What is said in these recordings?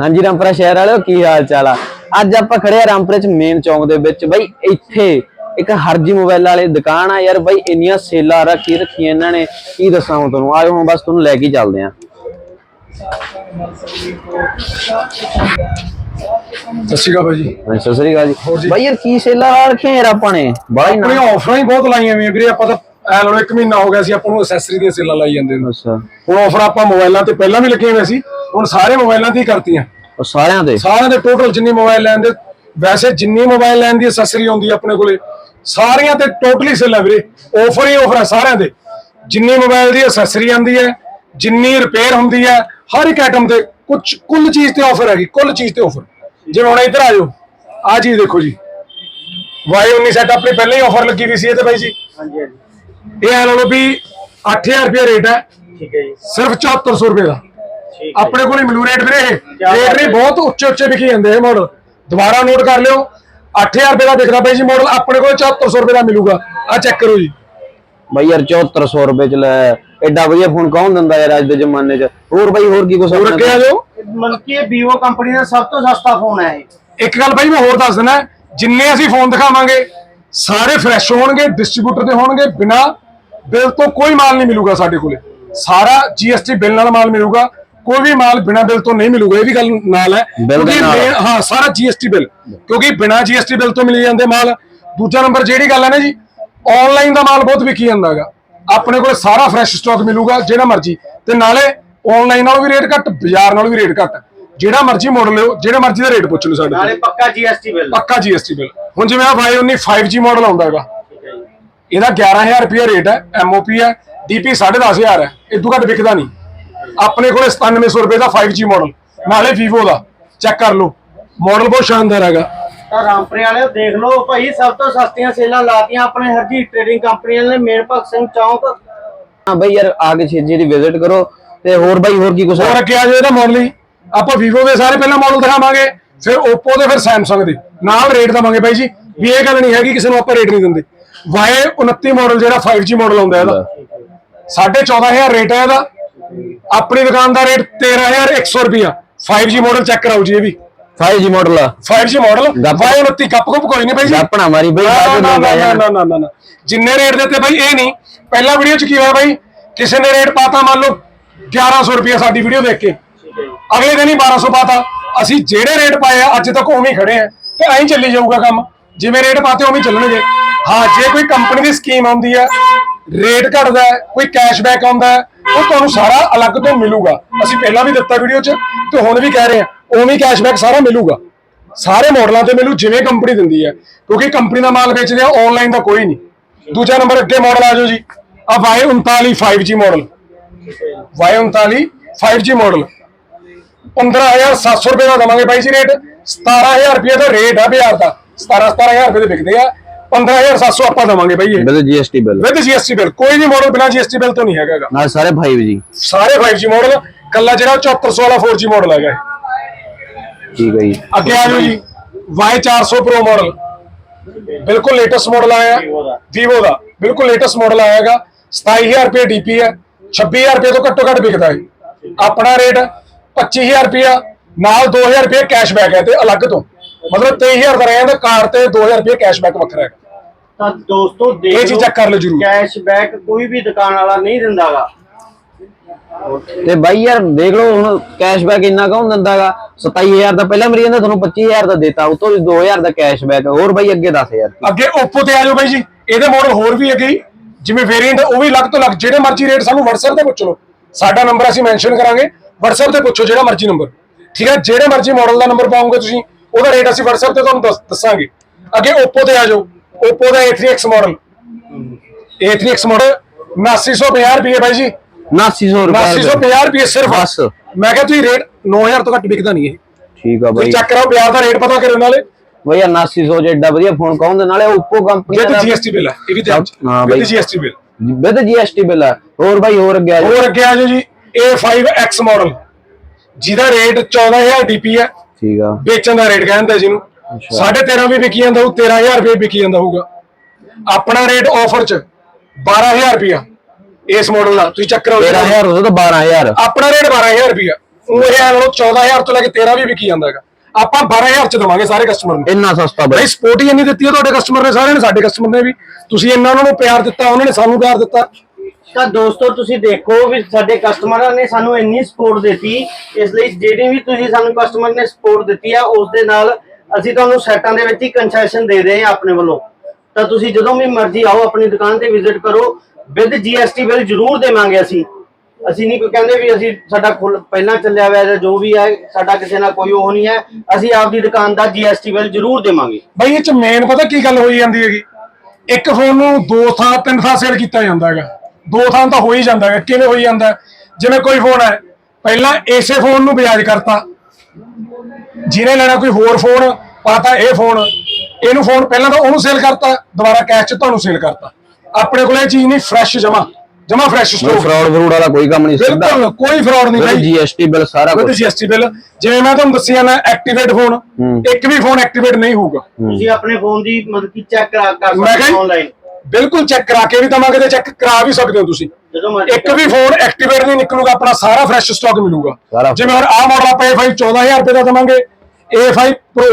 ਹਾਂਜੀ ਰਾਮਪੁਰਾ ਸ਼ਹਿਰ ਵਾਲਿਓ ਕੀ ਹਾਲ ਚਾਲ ਆ? ਅੱਜ ਆਪਾਂ ਖੜੇ ਆ ਰਾਮਪੁਰੇ ਚ ਮੇਨ ਚੌਂਕ ਦੇ ਵਿੱਚ। ਬਾਈ ਇੱਥੇ ਇੱਕ ਹਰਜੀ ਮੋਬਾਈਲ ਵਾਲੇ ਦੁਕਾਨ ਆ ਯਾਰ। ਬਾਈ ਇੰਨੀਆਂ ਸੇਲਾਂ ਰੱਖੀ ਰੱਖੀਆਂ ਇਹਨਾਂ ਨੇ। ਕੀ ਦੱਸਾਂ ਹੁਣ ਤੁਹਾਨੂੰ? ਆਜੋ ਹੁਣ ਬਸ ਤੁਹਾਨੂੰ ਲੈ ਕੇ ਚੱਲਦੇ ਆ। ਸਤਿ ਸ਼੍ਰੀ ਅਕਾਲ ਹਾਂਜੀ ਸਤਿ ਸ੍ਰੀ ਅਕਾਲ ਹੋਰ ਜੀ? ਜੀ? ਬਾਈ ਯਾਰ ਕੀ ਸੇਲਾਂ ਰੱਖੀਆਂ ਯਾਰ ਆਪਾਂ ਨੇ? ਬੜਾ ਹੀ ਆਪਣੀਆਂ ਆਫਰਾਂ ਹੀ ਬਹੁਤ ਲਾਈਆਂ ਵੀ ਵੀਰੇ। ਆਪਾਂ ਤਾਂ ਐ ਲੋ ਇੱਕ ਮਹੀਨਾ ਹੋ ਗਿਆ ਸੀ ਆਪਾਂ ਨੂੰ ਐਕਸੈਸਰੀ ਦੀਆਂ ਸੇਲਾਂ ਲਾਈ ਜਾਂਦੇ ਨੇ। ਅੱਛਾ। ਹੁਣ ਆਫਰ ਆਪਾਂ ਮੋਬਾਈਲਾਂ ਤੇ ਪਹਿਲਾਂ ਵੀ ਲੱਗੀਆਂ ਹੋਈਆਂ ਸੀ। ਹੁਣ ਸਾਰੇ ਮੋਬਾਈਲਾਂ ਹੀ ਕਰਤੀਆਂ। ਉਹ ਸਾਰਿਆਂ ਦੇ? ਸਾਰਿਆਂ ਦੇ ਟੋਟਲ ਜਿੰਨੀ ਮੋਬਾਈਲ ਲੈਣ ਦੇ ਵੈਸੇ ਜਿੰਨੀ ਮੋਬਾਈਲ ਲੈਣ ਦੀ ਐਕਸੈਸਰੀ ਆਉਂਦੀ ਆ ਆਪਣੇ ਕੋਲੇ ਸਾਰੀਆਂ ਤੇ ਟੋਟਲੀ ਸੇਲਾਂ ਵੀਰੇ। ਆਫਰ ਹੀ ਆਫਰ ਹੈ ਸਾਰਿਆਂ ਦੇ। ਜਿੰਨੀ ਮੋਬਾਈਲ ਦੀ ਐਕਸੈਸਰੀ ਆਉਂਦੀ ਹੈ ਜਿੰਨੀ ਰਿਪੇਅਰ ਹੁੰਦੀ ਹੈ ਹਰ ਇੱਕ ਆਈਟਮ ਤੇ ਕੁਝ ਕੁੱਲ ਚੀਜ਼ ਤੇ ਆਫਰ ਹੈਗੀ ਕੁੱਲ ਚੀਜ਼ ਤੇ ਆਫਰ ਜਿਵੇਂ ਹੁਣ ਇੱਧਰ ਆ ਜਾਓ ਆ ਚੀਜ਼ ਦੇਖੋ ਜੀ। Y19 ਸੈਟ ਆਪਣੀ ਪਹਿਲਾਂ ਹੀ ਆਫਰ ਲੱਗੀ ਵੀ ਸੀ ਇਹ ਤੇ ਬਾਈ ਜੀ। ਹਾਂਜੀ ਹਾਂਜੀ। ਇਹ ਲਾ ਲਓ ਵੀ 8000 ਰੁਪਏ ਰੇਟ ਹੈ। ਠੀਕ ਹੈ ਜੀ। ਸਿਰਫ 7400 ਰੁਪਏ ਦਾ। ਆਪਣੇ ਕੋਲ ਹੀ ਮਿਲੂ ਰੇਟ ਵੀਰੇ ਇਹ। ਰੇਟ ਨਹੀਂ। ਬਹੁਤ ਉੱਚੇ ਉੱਚੇ ਵਿਕੀ ਜਾਂਦੇ ਇਹ ਮਾਡਲ ਦੁਬਾਰਾ ਨੋਟ ਕਰ ਲਿਓ। 8000 ਰੁਪਏ ਦਾ ਵਿਕਦਾ ਬਾਈ ਜੀ ਮਾਡਲ ਆਪਣੇ ਕੋਲ 7400 ਰੁਪਏ ਦਾ ਮਿਲੂਗਾ। ਆ ਚੈੱਕ ਕਰੋ ਜੀ। ਬਾਈ ਯਾਰ 7400 ਰੁਪਏ ਚ ਲੈ। ਐਡਾ ਵਧੀਆ ਫੋਨ ਕੌਣ ਦਿੰਦਾ ਯਾਰ ਅੱਜ ਦੇ ਜ਼ਮਾਨੇ ਚ? ਹੋਰ ਬਾਈ ਹੋਰ ਕੀ ਕੁਛ ਹੋਰ ਅੱਗੇ ਆ ਜਾਓ। ਮਤਲਬ ਕਿ ਇਹ Vivo ਕੰਪਨੀ ਦਾ ਸਭ ਤੋਂ ਸਸਤਾ ਫੋਨ ਹੈ ਇਹ। ਇੱਕ ਗੱਲ ਬਾਈ ਮੈਂ ਹੋਰ ਦੱਸ ਦਿੰਦਾ। ਜਿੰਨੇ ਅਸੀਂ ਫੋਨ ਦਿਖਾਵਾਂਗੇ ਸਾਰੇ ਫਰੈਸ਼ ਹੋਣਗੇ ਡਿਸਟ੍ਰੀਬਿਊਟਰ ਦੇ ਹੋਣਗੇ ਬਿਨਾ ਬਿੱਲ ਤੋਂ ਕੋਈ ਮਾਲ ਨਹੀਂ ਮਿਲੂਗਾ ਸਾਡੇ ਕੋਲੇ। ਸਾਰਾ ਜੀਐਸਟੀ ਬਿੱਲ ਨਾਲ ਮਾਲ ਮਿਲੂਗਾ। ਕੋਈ ਵੀ ਮਾਲ ਬਿਨਾ ਬਿੱਲ ਤੋਂ ਨਹੀਂ ਮਿਲੂਗਾ ਇਹ ਵੀ ਗੱਲ ਨਾਲ ਹੈ। ਬਿੱਲ ਦੇ ਕਿਉਂਕਿ ਨਾਲ। main- ਹਾਂ ਸਾਰਾ ਜੀਐਸਟੀ ਬਿੱਲ। ਕਿਉਂਕਿ ਬਿਨਾ ਜੀਐਸਟੀ ਬਿੱਲ ਤੋਂ ਮਿਲ ਜਾਂਦੇ ਮਾਲ। ਦੂਜਾ ਨੰਬਰ ਜਿਹੜੀ ਗੱਲ ਹੈ ਨਾ ਜੀ ਆਨਲਾਈਨ ਦਾ ਮਾਲ ਬਹੁਤ ਵਿਕੀ ਜਾਂਦਾ ਹੈਗਾ। ਆਪਣੇ ਕੋਲ ਸਾਰਾ ਫਰੈਸ਼ ਸਟਾਕ ਮਿਲੂਗਾ ਜਿਹੜਾ ਮਰਜ਼ੀ। ਤੇ ਨਾਲੇ ਆਨਲਾਈਨ ਨਾਲੋਂ ਵੀ ਰੇਟ ਘੱਟ ਬਾਜ਼ਾਰ ਨਾਲੋਂ ਵੀ ਰੇਟ ਘੱਟ। ਜਿਹੜਾ ਮਰਜ਼ੀ ਮਾਡਲ ਲਿਓ ਜਿਹੜੇ ਮਰਜ਼ੀ ਦਾ ਰੇਟ ਪੁੱਛ ਲਓ ਸਾਡੇ ਨਾਲੇ ਤੋਂ ਪੱਕਾ GST ਬਿੱਲ। ਪੱਕਾ ਜੀਐਸਟੀ ਬਿੱਲ। ਹੁਣ ਜਿਵੇਂ ਆ Y19 5G ਮਾਡਲ ਆਉਂਦਾ ਹੈਗਾ। ਠੀਕ ਹੈ ਜੀ। ਇਹਦਾ 11000 ਰੁਪਏ ਰੇਟ ਹੈ ਐਮਓਪੀ ਹੈ ਡੀਪੀ 10500 ਹੈ। ਇਦੋਂ ਘੱਟ ਵਿਕਦਾ ਨਹੀਂ। ਆਪਣੇ ਕੋਲ 9700 ਰੁਪਏ ਦਾ 5G ਮਾਡਲ ਨਾਲੇ Vivo ਦਾ। ਚੈੱਕ ਕਰ ਲਓ। ਮਾਡਲ ਬਹੁਤ ਸ਼ਾਨਦਾਰ ਹੈਗਾ। ਤਾਂ ਰਾਮਪੁਰੇ ਵਾਲਿਓ ਦੇਖ ਲਓ ਭਾਈ ਸਭ ਤੋਂ ਸਸਤੀਆਂ ਸੇਲਾਂ ਲਾਤੀਆਂ ਆਪਣੇ ਹਰਜੀਤ ਟ੍ਰੇਡਿੰਗ ਕੰਪਨੀ ਨੇ ਮੇਨ ਭਗਤ ਸਿੰਘ ਚੌਂਕ। ਹਾਂ ਬਾਈ ਯਾਰ ਆ ਕੇ ਛੇਤੀ ਦੀ ਵਿਜ਼ਿਟ ਕਰੋ ਤੇ ਹੋਰ ਬਾਈ ਹੋਰ ਕੀ ਕੁਛ ਹੋਰ ਅੱਗੇ ਆ ਜਾਓ ਇਹਦਾ ਮਾਡਲ ਹੀ? ਆਪਾਂ Vivo ਦੇ ਸਾਰੇ ਪਹਿਲਾਂ ਮਾਡਲ ਦਿਖਾਵਾਂਗੇ ਫਿਰ Oppo ਦੇ ਫਿਰ Samsung ਦੇ। ਨਾਲ ਰੇਟ ਦਵਾਂਗੇ ਬਾਈ ਜੀ। ਵੀ ਇਹ ਗੱਲ ਨਹੀਂ ਹੈਗੀ ਕਿਸੇ ਨੂੰ ਆਪਾਂ ਰੇਟ ਨਹੀਂ ਦਿੰਦੇ। Y29 ਮਾਡਲ ਜਿਹੜਾ 5G ਮਾਡਲ ਆਉਂਦਾ ਇਹਦਾ। ਸਾਢੇ 14000 ਰੇਟ ਹੈ ਇਹਦਾ। ਆਪਣੀ ਦੁਕਾਨ ਦਾ ਰੇਟ 13100 ਰੁਪਿਆ 5G ਮਾਡਲ ਚੈੱਕ ਕਰਾਓ ਜੀ ਇਹ ਵੀ। 5G ਮਾਡਲ ਆ। 5G ਮਾਡਲ ਗੱਪ- Y29 ਕੱਪ ਕੁਪ ਕੋਈ ਨਹੀਂ ਬਾਈ ਜੀ। ਆਪਣਾ ਮਾਰੀ ਬਾਈ ਨਾ ਬਾਅਦ ਨਾ ਨਾ ਆ ਨਾ ਜਾਣਾ। ਨਾ ਨਾ ਨਾ ਨਾ। ਜਿੰਨੇ ਰੇਟ ਦਿੱਤੇ ਬਾਈ ਇਹ ਨਹੀਂ। ਪਹਿਲਾ ਵੀਡੀਓ ਚ ਕੀ ਹੋਇਆ ਬਾਈ? ਕਿਸੇ ਨੇ ਰੇਟ ਪਾਤਾ ਮੰਨ ਲਓ 1100 ਰੁਪਿਆ ਸਾਡੀ ਵੀਡੀਓ ਦੇਖ ਕੇ। ਅਗਲੇ ਦਿਨ ਹੀ 1200 ਪਾਤਾ। ਅਸੀਂ ਜਿਹੜੇ ਰੇਟ ਪਾਏ ਆ ਅੱਜ ਤੱਕ ਉਵੇਂ ਹੀ ਖੜੇ ਆ। ਤੇ ਐਂ ਹੀ ਚੱਲੀ ਜਾਊਗਾ ਕੰਮ। ਜਿਵੇਂ ਰੇਟ ਪਾਤੇ ਉਵੇਂ ਹੀ ਚੱਲਣਗੇ। ਹਾਂ ਜੇ ਕੋਈ ਕੰਪਨੀ ਦੀ ਸਕੀਮ ਆਉਂਦੀ ਹੈ ਰੇਟ ਘਟਦਾ ਹੈ, ਕੋਈ ਕੈਸ਼ਬੈਕ ਆਉਂਦਾ ਉਹ ਤੁਹਾਨੂੰ ਸਾਰਾ ਅਲੱਗ ਤੋਂ ਮਿਲੂਗਾ। ਅਸੀਂ ਪਹਿਲਾਂ ਵੀ ਦਿੱਤਾ ਵੀਡੀਓ 'ਚ ਤੇ ਹੁਣ ਵੀ ਕਹਿ ਰਹੇ ਹਾਂ, ਉਵੇਂ ਕੈਸ਼ਬੈਕ ਸਾਰਾ ਮਿਲੂਗਾ। ਸਾਰੇ ਮਾਡਲਾਂ ਤੇ ਮਿਲੂ, ਜਿਵੇਂ ਕੰਪਨੀ ਦਿੰਦੀ ਹੈ। ਕਿਉਂਕਿ ਕੰਪਨੀ ਦਾ ਮਾਲ ਵੇਚਦੇ ਆ ਆਨਲਾਈਨ ਦਾ ਕੋਈ ਨਹੀਂ। ਦੂਜਾ ਨੰਬਰ ਅੱਗੇ ਮਾਡਲ ਆ ਜਾਓ ਜੀ। ਆ Y39 5G model Y39 5G model 15700 ਰੁਪਏ ਦਾ ਦਵਾਂਗੇ ਬਾਈ ਜੀ ਰੇਟ 17000 ਰੁਪਏ ਦਾ ਰੇਟ ਆ ਬਾਜ਼ਾਰ ਦਾ। 17 17000 ਰੁਪਏ ਦੇ ਵਿਕਦੇ ਆ। 15700 ਆਪਾਂ ਦਵਾਂਗੇ ਬਾਈ ਇਹ। Bill. GST bill with GST bill. ਕੋਈ ਵੀ ਮਾਡਲ ਬਿਨਾ ਜੀਐਸਟੀ ਬਿੱਲ ਤੋਂ ਨਹੀਂ ਹੈਗਾ ਗਾ। ਨਾਲ ਸਾਰੇ 5G ਸਾਰੇ 5G ਮਾਡਲ ਕੱਲਾ ਜਿਹੜਾ 7400 ਵਾਲਾ 4G ਮਾਡਲ ਹੈਗਾ। ਇਹ। ਠੀਕ ਹੈ ਜੀ। ਅੱਗੇ ਆ ਜਾਓ ਜੀ। Y400 Pro ਮਾਡਲ ਬਿਲਕੁਲ ਲੇਟੈਸਟ ਮਾਡਲ ਆਇਆ। Vivo ਦਾ। Vivo ਦਾ ਬਿਲਕੁਲ ਲੇਟੈਸਟ ਮਾਡਲ ਆਇਆਗਾ 27000 ਰੁਪਏ ਡੀਪੀ ਹੈ। 26000 ਰੁਪਏ ਤੋਂ ਘੱਟੋ ਘੱਟ ਵਿਕਦਾ ਹੈ। ਆਪਣਾ ਰੇਟ 25000 ਰੁਪਏ ਨਾਲ 2000 ਰੁਪਏ ਕੈਸ਼ਬੈਕ ਹੈ ਤੇ ਅਲੱਗ ਤੋਂ। ਮਤਲਬ 23000 ਦਾ ਰਹਿ ਜਾਂਦਾ ਕਾਰ ਤੇ 2000 ਰੁਪਏ ਕੈਸ਼ਬੈਕ ਵੱਖਰਾ ਹੈ। ਤਾਂ ਦੋਸਤੋ ਦੇਖ ਇਹ ਚੀਜ਼ ਕਰ ਲਓ ਜ਼ਰੂਰ। ਕੈਸ਼ਬੈਕ ਕੋਈ ਵੀ ਦੁਕਾਨ ਵਾਲਾ ਨਹੀਂ ਦਿੰਦਾਗਾ। ਤੇ ਬਾਈ ਯਾਰ ਦੇਖ ਲਓ ਹੁਣ ਕੈਸ਼ਬੈਕ ਇੰਨਾ ਕੌਣ ਦਿੰਦਾਗਾ? 27000 ਦਾ ਪਹਿਲਾਂ ਮਰੀ ਜਾਂਦਾ ਤੁਹਾਨੂੰ 25000 ਦਾ ਦਿੱਤਾ ਉਤੋਂ 2000 ਦਾ ਕੈਸ਼ਬੈਕ ਹੋਰ ਬਾਈ ਅੱਗੇ 10000 ਅੱਗੇ Oppo ਤੇ ਆ ਜਾਓ ਬਾਈ ਜੀ ਇਹਦੇ ਮਾਡਲ ਹੋਰ ਵੀ ਹੈਗੇ। ਜਿਵੇਂ ਵੇਰੀਐਂਟ ਉਹ ਵੀ ਲੱਗ ਤੋਂ ਲੱਗ ਜਿਹੜੇ ਮਰਜ਼ੀ ਰੇਟ ਸਾਨੂੰ WhatsApp ਤੇ ਪੁੱਛ ਲਓ। ਸਾਡਾ ਨੰਬਰ ਅਸੀਂ ਮੈਂਸ਼ਨ ਕਰਾਂਗੇ WhatsApp ਤੇ ਪੁੱਛੋ ਜਿਹੜਾ ਮਰਜ਼ੀ ਨੰਬਰ ਠੀਕ ਹੈ ਜਿਹੜੇ ਮਰਜ਼ੀ ਮਾਡਲ ਦਾ ਨੰਬਰ ਪਾਉਂਗੇ ਤੁਸੀਂ ਉਹਦਾ ਰੇਟ ਅਸੀਂ WhatsApp ਤੇ ਤੁਹਾਨੂੰ ਦੱਸ- ਦੱਸਾਂਗੇ। ਅੱਗੇ Oppo ਤੇ ਆ ਜਾਓ। Oppo ਦਾ A3X ਮਾਡਲ A3X ਮਾਡਲ 8950 ਰੁਪਏ ਬਾਈ ਜੀ। 8900 ਰੁਪਏ 8950 ਰੁਪਏ ਸਿਰਫ। ਬਸ। ਮੈਂ ਕਿਹਾ ਤੁਸੀਂ ਰੇਟ 9000 ਤੋਂ ਘੱਟ ਵਿਕਦਾ ਨਹੀਂ ਇਹ। ਠੀਕ ਆ ਤੁਸੀਂ ਬਾਈ ਚੈੱਕ ਕਰਾਓ ਬਿਆਰ ਦਾ ਰੇਟ ਪਤਾ ਕਰੋ ਨਾਲੇ। ਬਾਈ 8900 ਚ ਐਡਾ ਵਧੀਆ ਫੋਨ ਕੌਣ ਦੇ ਨਾਲੇ Oppo ਕੰਪਨੀ ਦਾ GST ਬਿੱਲ ਹੈ ਇਹ ਵੀ ਚ। ਹਾਂ ਬਾਈ। GST bill with GST bill ਆ। ਹੋਰ ਬਾਈ ਹੋਰ ਅੱਗੇ ਆ ਜਾਓ। ਹੋਰ ਅੱਗੇ ਆ ਜਾਓ ਜੀ A5X ਮਾਡਲ ਜਿਹਦਾ ਰੇਟ 14000 DP ਹੈ ਠੀਕ ਆ। ਵੇਚਣ ਦਾ ਰੇਟ ਕਹਿੰਦਾ ਜਿਹਨੂੰ 13.5 ਵੀ ਵਿਕੀ ਜਾਂਦਾ ਉਹ 13000 ਰੁਪਏ ਵਿਕੀ ਜਾਂਦਾ ਹੋਊਗਾ। ਆਪਣਾ ਰੇਟ ਆਫਰ ਚ 12000 ਰੁਪਿਆ ਇਸ ਮਾਡਲ ਦਾ ਤੁਸੀਂ ਚੱਕ ਕਰੋ 13000 ਉਹਦਾ ਤਾਂ 12000 ਆਪਣਾ ਰੇਟ 12000 ਰੁਪਿਆ ਉਹ ਇਹ ਨਾਲੋਂ 14000 ਤੋਂ ਲੈ ਕੇ 13 ਵੀ ਵਿਕੀ ਜਾਂਦਾ ਹੈਗਾ। ਆਪਾਂ 12000 ਚ ਦਵਾਂਗੇ ਸਾਰੇ ਕਸਟਮਰ ਨੂੰ। ਇੰਨਾ ਸਸਤਾ ਬਾਈ। ਬਈ ਸਪੋਰਟ ਹੀ ਇੰਨੀ ਦਿੱਤੀ ਹੈ ਤੁਹਾਡੇ ਕਸਟਮਰ ਨੇ ਸਾਰਿਆਂ ਨੇ ਸਾਡੇ ਕਸਟਮਰ ਨੇ ਵੀ। ਤੁਸੀਂ ਇੰਨਾ ਉਹਨਾਂ ਨੂੰ ਪਿਆਰ ਦਿੱਤਾ ਉਹਨਾਂ ਨੇ ਸਾਨੂੰ ਪਿਆਰ ਦਿੱਤਾ। ਤਾਂ ਦੋਸਤੋ ਤੁਸੀਂ ਦੇਖੋ ਵੀ ਸਾਡੇ ਕਸਟਮਰਾਂ ਨੇ ਸਾਨੂੰ ਇੰਨੀ ਸਪੋਰਟ ਦਿੱਤੀ। ਇਸ ਲਈ ਜਿਹੜੀ ਵੀ ਤੁਸੀਂ ਸਾਨੂੰ ਕਸਟਮਰ ਨੇ ਸਪੋਰਟ ਦਿੱਤੀ ਆ ਉਸ ਦੇ ਨਾਲ ਅਸੀਂ ਤੁਹਾਨੂੰ ਸੈਟਾਂ ਦੇ ਵਿੱਚ ਹੀ ਕੰਸੈਸ਼ਨ ਦੇ ਰਹੇ ਹਾਂ ਆਪਣੇ ਵੱਲੋਂ। ਤਾਂ ਤੁਸੀਂ ਜਦੋਂ ਵੀ ਮਰਜ਼ੀ ਆਓ, ਆਪਣੀ ਦੁਕਾਨ ਤੇ ਵਿਜ਼ਿਟ ਕਰੋ। ਵਿਦ ਜੀਐਸਟੀ ਬਿੱਲ ਜ਼ਰੂਰ ਦੇਵਾਂਗੇ ਅਸੀਂ। ਅਸੀਂ ਨਹੀਂ ਕੋਈ ਕਹਿੰਦੇ ਵੀ ਅਸੀਂ ਸਾਡਾ ਪਹਿਲਾਂ ਚੱਲਿਆ ਹੋਇਆ ਜਾਂ ਜੋ ਵੀ ਹੈ, ਸਾਡਾ ਕਿਸੇ ਨਾਲ ਕੋਈ ਉਹ ਨਹੀਂ ਹੈ। ਅਸੀਂ ਆਪਦੀ ਦੁਕਾਨ ਦਾ ਜੀਐਸਟੀ ਬਿੱਲ ਜ਼ਰੂਰ ਦੇਵਾਂਗੇ। ਬਈ, ਇਹ ਚ ਮੇਨ ਪਤਾ ਕੀ ਗੱਲ ਹੋਈ ਜਾਂਦੀ ਹੈਗੀ? ਇੱਕ ਫੋਨ ਨੂੰ ਦੋ ਥਾਂ, ਤਿੰਨ ਥਾਂ ਸੇਲ ਕੀਤਾ ਜਾਂਦਾ ਹੈਗਾ। ਦੋ ਥਾਂ ਤਾਂ ਹੋ ਹੀ ਜਾਂਦਾ ਹੈਗਾ। ਕਿਵੇਂ ਹੋਈ ਜਾਂਦਾ? ਜਿਵੇਂ ਕੋਈ ਫੋਨ ਹੈ, ਪਹਿਲਾਂ ਇਸੇ ਫੋਨ ਨੂੰ ਵਿਆਜ ਕਰਤਾ। ਜਿਹਨੇ ਲੈਣਾ ਕੋਈ ਹੋਰ ਫੋਨ ਪਾਤਾ ਇਹ ਫੋਨ ਇਹਨੂੰ ਫੋਨ ਪਹਿਲਾਂ ਤਾਂ ਉਹਨੂੰ ਸੇਲ ਕਰਤਾ ਦੁਬਾਰਾ ਕੈਸ਼ ਚ ਤੁਹਾਨੂੰ ਸੇਲ ਕਰਤਾ। ਆਪਣੇ ਕੋਲ ਇਹ ਚੀਜ਼ ਨਹੀਂ ਫਰੈਸ਼ ਜਮਾ ਜਮਾ ਫਰੈਸ਼ ਕੋਈ ਸਟਾਕ ਫਰਾਡ ਫਰੂਡ ਵਾਲਾ ਕੋਈ ਕੰਮ ਨਹੀਂ ਸਿੱਧਾ। ਬਿਲਕੁਲ ਕੋਈ ਫਰਾਡ ਨਹੀਂ ਭਾਈ ਜੀਐਸਟੀ ਬਿੱਲ ਸਾਰਾ ਵਿਦ ਕੁਝ ਜੀਐਸਟੀ ਬਿੱਲ। ਜਿਵੇਂ ਮੈਂ ਤੁਹਾਨੂੰ ਦੱਸਿਆ ਨਾ ਐਕਟੀਵੇਟ ਫੋਨ। ਇੱਕ ਵੀ ਫੋਨ ਐਕਟੀਵੇਟ ਨਹੀਂ ਹੋਊਗਾ। ਤੁਸੀਂ ਆਪਣੇ ਫੋਨ ਦੀ ਮਤਲਬ ਕਿ ਚੈੱਕ ਕਰਾ ਕਰ ਮੈਂ ਸਕਦੇ ਕਿਹਾ ਆਨਲਾਈਨ ਬਿਲਕੁਲ ਚੈੱਕ ਕਰਾ ਕੇ ਵੀ ਦਵਾਂਗੇ ਤੇ ਚੈੱਕ ਕਰਾ ਵੀ ਸਕਦੇ ਹੋ ਤੁਸੀਂ। ਜਦੋਂ ਮਰਜ਼ੀ ਇੱਕ ਵੀ ਫੋਨ ਐਕਟੀਵੇਟ ਨਹੀਂ ਨਿਕਲੂਗਾ ਆਪਣਾ ਸਾਰਾ ਫਰੈਸ਼ ਸਟਾਕ ਮਿਲੂਗਾ। ਜਿਵੇਂ ਹੁਣ ਆਹ ਮਾਡਲ ਆਪਾਂ A5 14000 ਰੁਪਏ ਦਾ ਦਵਾਂਗੇ A5 Pro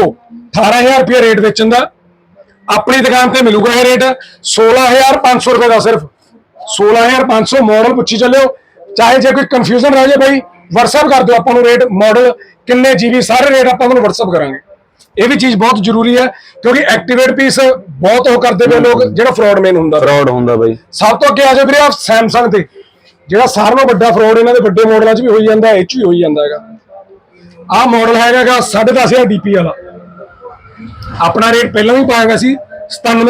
18000 ਰੁਪਏ ਰੇਟ ਵੇਚਣ ਦਾ। ਆਪਣੀ ਦੁਕਾਨ ਤੇ ਮਿਲੂਗਾ ਇਹ ਰੇਟ 16500 ਰੁਪਏ ਦਾ ਸਿਰਫ। 16500 ਮਾਡਲ ਪੁੱਛੀ ਚੱਲਿਓ। ਚਾਹੇ ਜੇ ਕੋਈ ਕਨਫਿਊਜ਼ਨ ਰਹਿ ਜਾਏ ਭਾਈ WhatsApp ਕਰ ਦਿਓ ਆਪਾਂ ਨੂੰ ਰੇਟ ਮਾਡਲ ਕਿੰਨੇ ਜੀਬੀ ਸਾਰੇ ਰੇਟ ਆਪਾਂ ਤੁਹਾਨੂੰ WhatsApp ਕਰਾਂਗੇ। ਇਹ ਵੀ ਚੀਜ਼ ਬਹੁਤ ਜ਼ਰੂਰੀ ਹੈ ਕਿਉਂਕਿ ਐਕਟੀਵੇਟ ਪੀਸ ਬਹੁਤ ਉਹ ਕਰਦੇ ਪਏ ਲੋਕ ਜਿਹੜਾ ਫਰਾਡ ਮੇਨ ਹੁੰਦਾ। ਫਰਾਡ ਹੁੰਦਾ ਬਾਈ। ਸਭ ਤੋਂ ਅੱਗੇ ਆ ਜਾਓ ਵੀਰੇ ਆ ਸੈਮਸੰਗ ਤੇ। ਜਿਹੜਾ ਸਾਰਿਆਂ ਨਾਲੋਂ ਵੱਡਾ ਫਰਾਡ ਇਹਨਾਂ ਦੇ ਵੱਡੇ ਮਾਡਲਾਂ 'ਚ ਵੀ ਹੋਈ ਜਾਂਦਾ ਇਹ 'ਚ ਵੀ ਹੋਈ ਜਾਂਦਾ ਹੈਗਾ। ਆਹ ਮਾਡਲ ਹੈਗਾਗਾ 10500 ਡੀਪੀ ਵਾਲਾ। ਆਪਣਾ ਰੇਟ ਪਹਿਲਾਂ ਵੀ ਪਾਇਆ ਗਿਆ ਸੀ 97